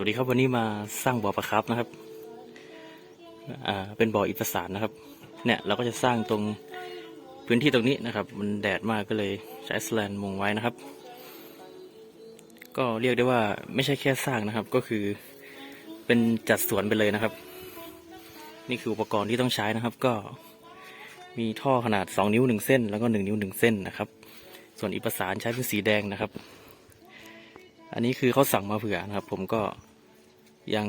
วัสดีครับวันนี้มาสร้างบ่อปลาครับนะครับอ่าเป็นบ่ออิฐปสานนะครับ เนี่ยเราก็จะสร้างตรงพื้นที่ตรงนี้นะครับ มันแดดมากก็เลยใช้สแลนมุงไว้นะครับ ก็เรียกได้ว่าไม่ใช่แค่สร้างนะครับ ก็คือเป็นจัดสวนไปเลยนะครับ นี่คืออุปกรณ์ที่ต้องใช้นะครับ ก็มีท่อขนาด 2 นิ้ว 1 เส้น แล้วก็ 1 นิ้ว 1 เส้นนะครับ ส่วนอิฐปสานใช้เป็นสีแดงนะครับอันนี้คือเขาสั่งมาเผื่อนะครับ ผมก็ ยัง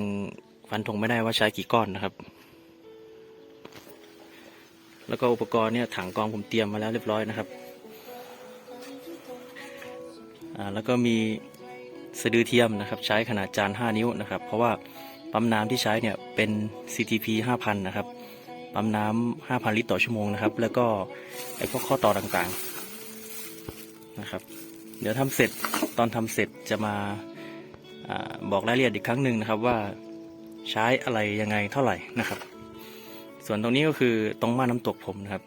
ฟันธงไม่ได้ว่าใช้กี่ก้อนนะครับ แล้วก็อุปกรณ์เนี่ยถังกองผมเตรียมมาแล้วเรียบร้อยนะครับอ่าแล้วก็มีสะดือเทียมนะครับ ใช้ขนาดจาน 5 นิ้วนะครับ เพราะว่าปั๊มน้ำที่ใช้เนี่ยเป็น CTP 5,000 นะครับปั๊มน้ำ5,000 ลิตรต่อชั่วโมงนะครับ แล้วก็ไอ้พวกข้อต่อต่างๆนะครับ เดี๋ยวทำเสร็จตอนทำเสร็จจะมา บอกรายละเอียดอีกครั้งหนึ่งนะครับว่าใช้อะไรยังไงเท่าไหร่นะครับ ส่วนตรงนี้ก็คือตรงม่านน้ำตกผมนะครับ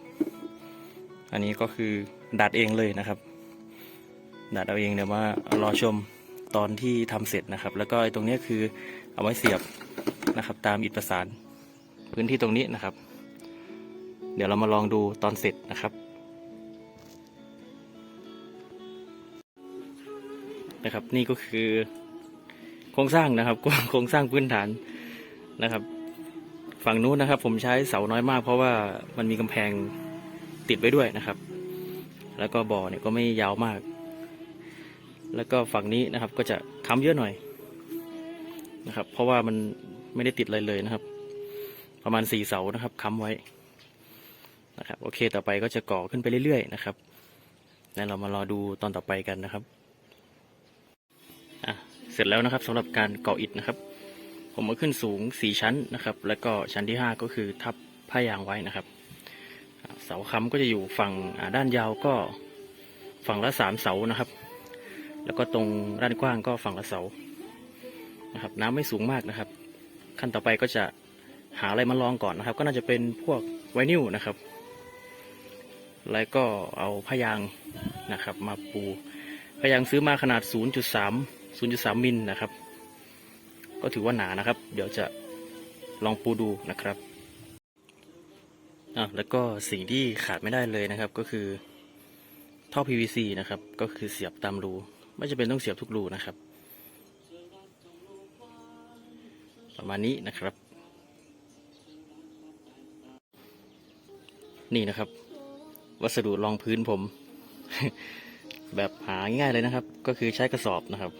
อันนี้ก็คือดัดเองเลยนะครับ ดัดเอาเองเดี๋ยวมารอชมตอนที่ทำเสร็จนะครับ แล้วก็ไอ้ตรงนี้คือเอาไว้เสียบนะครับ ตามอิฐประสานพื้นที่ตรงนี้นะครับ เดี๋ยวเรามาลองดูตอนเสร็จนะครับนะครับ นี่ก็คือ โครงสร้างนะครับโครงสร้างพื้นฐานนะครับ ฝั่งนู้นนะครับ ผมใช้เสาน้อยมาก เพราะว่ามันมีกำแพงติดไว้ด้วยนะครับ แล้วก็บ่อเนี่ยก็ไม่ยาวมาก แล้วก็ฝั่งนี้นะครับ ก็จะค้ำเยอะหน่อยนะครับ เพราะว่ามันไม่ได้ติดอะไรเลยนะครับ ประมาณสี่เสานะครับค้ำไว้นะครับ โอเคต่อไปก็จะก่อขึ้นไปเรื่อยๆนะครับแล้วเรามารอดูตอนต่อไปกันนะครับ เสร็จแล้วนะครับสำหรับการก่ออิฐนะครับ ผมมาขึ้นสูงสี่ชั้นนะครับ แล้วก็ชั้นที่ห้าก็คือทับผ้ายางไว้นะครับ เสาค้ำก็จะอยู่ฝั่งด้านยาวก็ฝั่งละสามเสานะครับ แล้วก็ตรงด้านกว้างก็ฝั่งละเสานะครับ น้ำไม่สูงมากนะครับ ขั้นต่อไปก็จะหาอะไรมาลองก่อนนะครับ ก็น่าจะเป็นพวกไวนิลนะครับ แล้วก็เอาผ้ายางนะครับ มาปูผ้ายางซื้อมาขนาด 0.3 0.3มิลนะครับ ก็ถือว่าหนานะครับ เดี๋ยวจะลองปูดูนะครับอะแล้วก็สิ่งที่ขาดไม่ได้เลยนะครับ ก็คือท่อ PVC นะครับ ก็คือเสียบตามรูไม่จะเป็นต้องเสียบทุกรูนะครับ ประมาณนี้นะครับ นี่นะครับ วัสดุรองพื้นผม แบบหาง่ายเลยนะครับ ก็คือใช้กระสอบนะครับ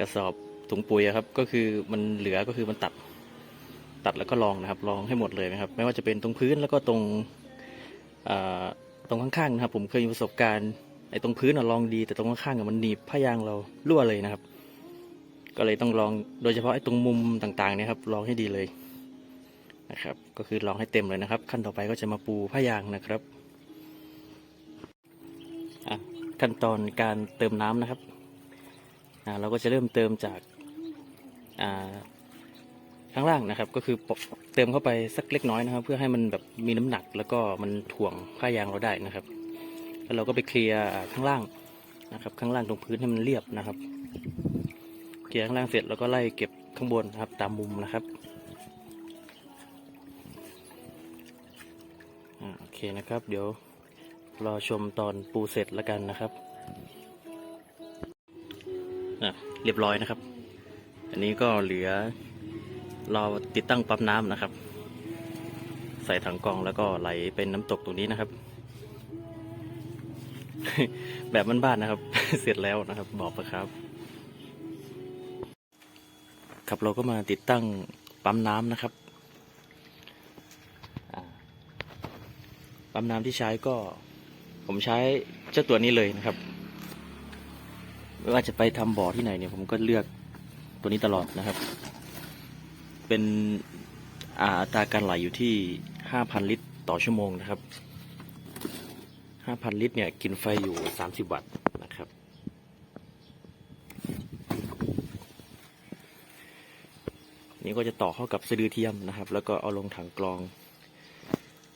กระสอบถุงปุ๋ยครับ ก็คือมันเหลือก็คือมันตัด ตัดแล้วก็ลองนะครับ ลองให้หมดเลยนะครับ ไม่ว่าจะเป็นตรงพื้นแล้วก็ตรงตรงข้างๆนะครับ ผมเคยมีประสบการณ์ไอ้ตรงพื้นอะลองดีแต่ตรงข้างๆอะมันหนีบผ้ายางเรารั่วเลยนะครับ ก็เลยต้องลองโดยเฉพาะไอ้ตรงมุมต่างๆเนี่ยครับ ลองให้ดีเลยนะครับ ก็คือลองให้เต็มเลยนะครับ ขั้นต่อไปก็จะมาปูผ้ายางนะครับขั้นตอนการเติมน้ำนะครับ เราก็จะเริ่มเติมจากข้างล่างนะครับ ก็คือเติมเข้าไปสักเล็กน้อยนะครับ เพื่อให้มันแบบมีน้ำหนัก แล้วก็มันถ่วงผ้ายางเราได้นะครับ แล้วเราก็ไปเคลียร์ข้างล่างนะครับ ข้างล่างตรงพื้นให้มันเรียบนะครับ เคลียร์ข้างล่างเสร็จแล้วก็ไล่เก็บข้างบนนะครับ ตามมุมนะครับโอเคนะครับ เดี๋ยวรอชมตอนปูเสร็จแล้วกันนะครับ เรียบร้อยนะครับ อันนี้ก็เหลือรอติดตั้งปั๊มน้ำนะครับ ใส่ถังกองแล้วก็ไหลเป็นน้ำตกตรงนี้นะครับ แบบบ้านๆนะครับ เสร็จแล้วนะครับ บอกไปครับ ครับเราก็มาติดตั้งปั๊มน้ำนะครับปั๊มน้ำที่ใช้ก็ ผมใช้เจ้าตัวนี้เลยนะครับ ว่าจะไปทำบ่อที่ไหนเนี่ยผมก็เลือกตัวนี้ตลอดนะครับ เป็นอัตราการไหลอยู่ที่ห้าพันลิตรต่อชั่วโมงนะครับห้าพันลิตรเนี่ย กินไฟอยู่สามสิบวัตต์นะครับ นี่ก็จะต่อเข้ากับสะดือเทียมนะครับ แล้วก็เอาลงถังกรอง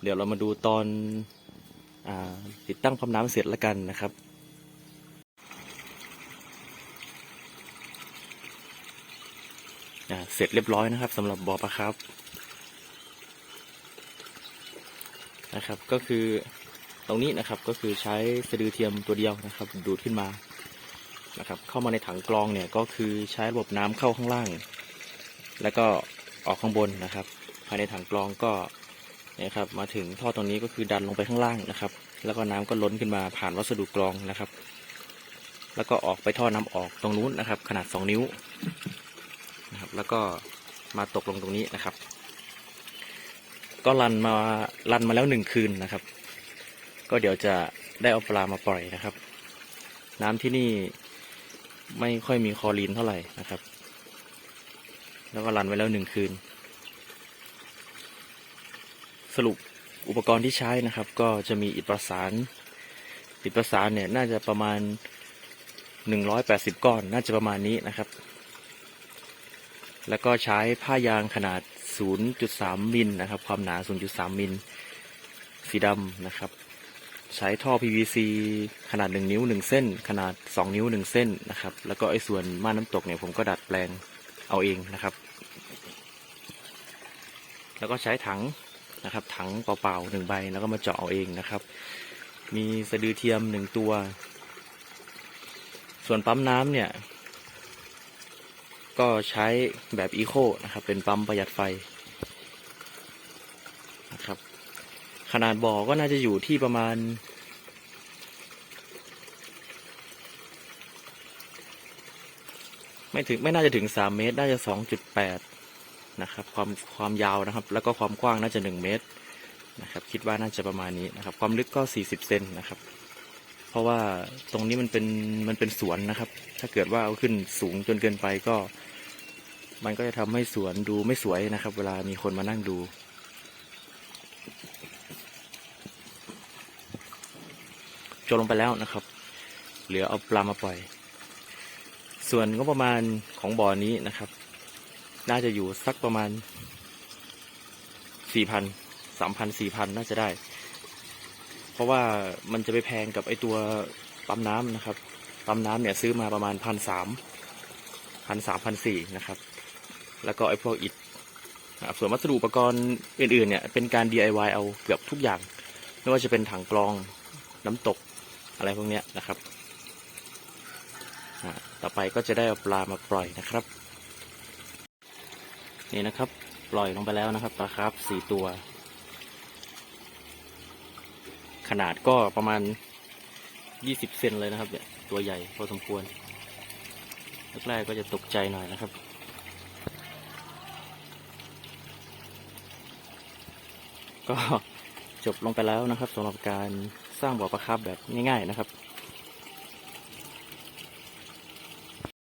เดี๋ยวเรามาดูตอนอติดตั้งปั๊มน้ำเสร็จแล้วกันนะครับ อ่า เสร็จเรียบร้อยนะครับสำหรับบ่อปลาครับนะครับ ก็คือตรงนี้นะครับก็คือใช้สะดือเทียมตัวเดียวนะครับ ดูดขึ้นมานะครับ เข้ามาในถังกรองเนี่ยก็คือใช้ระบบน้ำเข้าข้างล่าง แล้วก็ออกข้างบนนะครับ ภายในถังกรองก็นี่ยครับ มาถึงท่อตรงนี้ก็คือดันลงไปข้างล่างนะครับ แล้วก็น้ำก็ล้นขึ้นมาผ่านวัสดุกรองนะครับ แล้วก็ออกไปท่อน้ำออกตรงนู้นนะครับ ขนาด 2 นิ้ว นะครับ แล้วก็มาตกลงตรงนี้นะครับ ก็รันมารันมาแล้วหนึ่งคืนนะครับ ก็เดี๋ยวจะได้เอาปลามาปล่อยนะครับ น้ำที่นี่ไม่ค่อยมีคลอรีนเท่าไหร่นะครับ แล้วก็รันไว้แล้วหนึ่งคืน สรุปอุปกรณ์ที่ใช้นะครับ ก็จะมีอิฐประสานอิฐประสานเนี่ยน่าจะประมาณ 180 ก้อน น่าจะประมาณนี้นะครับ แล้วก็ใช้ผ้ายางขนาด 0.3 มิลนะครับ ความหนา 0.3 มิล สีดำนะครับ ใช้ท่อ PVC ขนาด 1 นิ้ว 1 เส้น ขนาด 2 นิ้ว 1 เส้นนะครับ แล้วก็ไอ้ส่วนม่านน้ำตกเนี่ยผมก็ดัดแปลงเอาเองนะครับ แล้วก็ใช้ถังนะครับ ถังเปล่าๆหนึ่งใบ แล้วก็มาเจาะเอาเองนะครับ มีสะดือเทียมหนึ่งตัว ส่วนปั๊มน้ำเนี่ย ก็ใช้แบบอีโคนะครับ เป็นปั๊มประหยัดไฟนะครับ ขนาดบ่อก็น่าจะอยู่ที่ประมาณไม่ถึงไม่น่าจะถึงสามเมตร น่าจะสองจุดแปดนะครับ ความความยาวนะครับ แล้วก็ความกว้างน่าจะหนึ่งเมตรนะครับ คิดว่าน่าจะประมาณนี้นะครับ ความลึกก็สี่สิบเซนนะครับ เพราะว่าตรงนี้มันเป็นมันเป็นสวนนะครับ ถ้าเกิดว่าเอาขึ้นสูงจนเกินไปก็ มันก็จะทำให้สวนดูไม่สวยนะครับ เวลามีคนมานั่งดูจบลงไปแล้วนะครับ เหลือเอาปลามาปล่อย ส่วนก็ประมาณของบ่อนี้นะครับ น่าจะอยู่สักประมาณสี่พันสามพันสี่พันน่าจะได้ เพราะว่ามันจะไปแพงกับไอตัวปั๊มน้ำนะครับ ปั๊มน้ำเนี่ยซื้อมาประมาณพันสามพันสามพันสี่นะครับ แล้วก็ไอพวกอิฐส่วนวัสดุอุปกรณ์อื่นๆเนี่ยเป็นการ DIY เอาเกือบทุกอย่าง ไม่ว่าจะเป็นถังกรองน้ำตกอะไรพวกเนี้ยนะครับต่อไปก็จะได้เอาปลามาปล่อยนะครับ นี่นะครับ ปล่อยลงไปแล้วนะครับปลาครับสี่ตัว ขนาดก็ประมาณยี่สิบเซนเลยนะครับเนี่ยตัวใหญ่พอสมควรแรกๆก็จะตกใจหน่อยนะครับ ก็จบลงไปแล้วนะครับสำหรับการสร้างบ่อปลาคาร์ฟแบบง่าย ๆนะครับ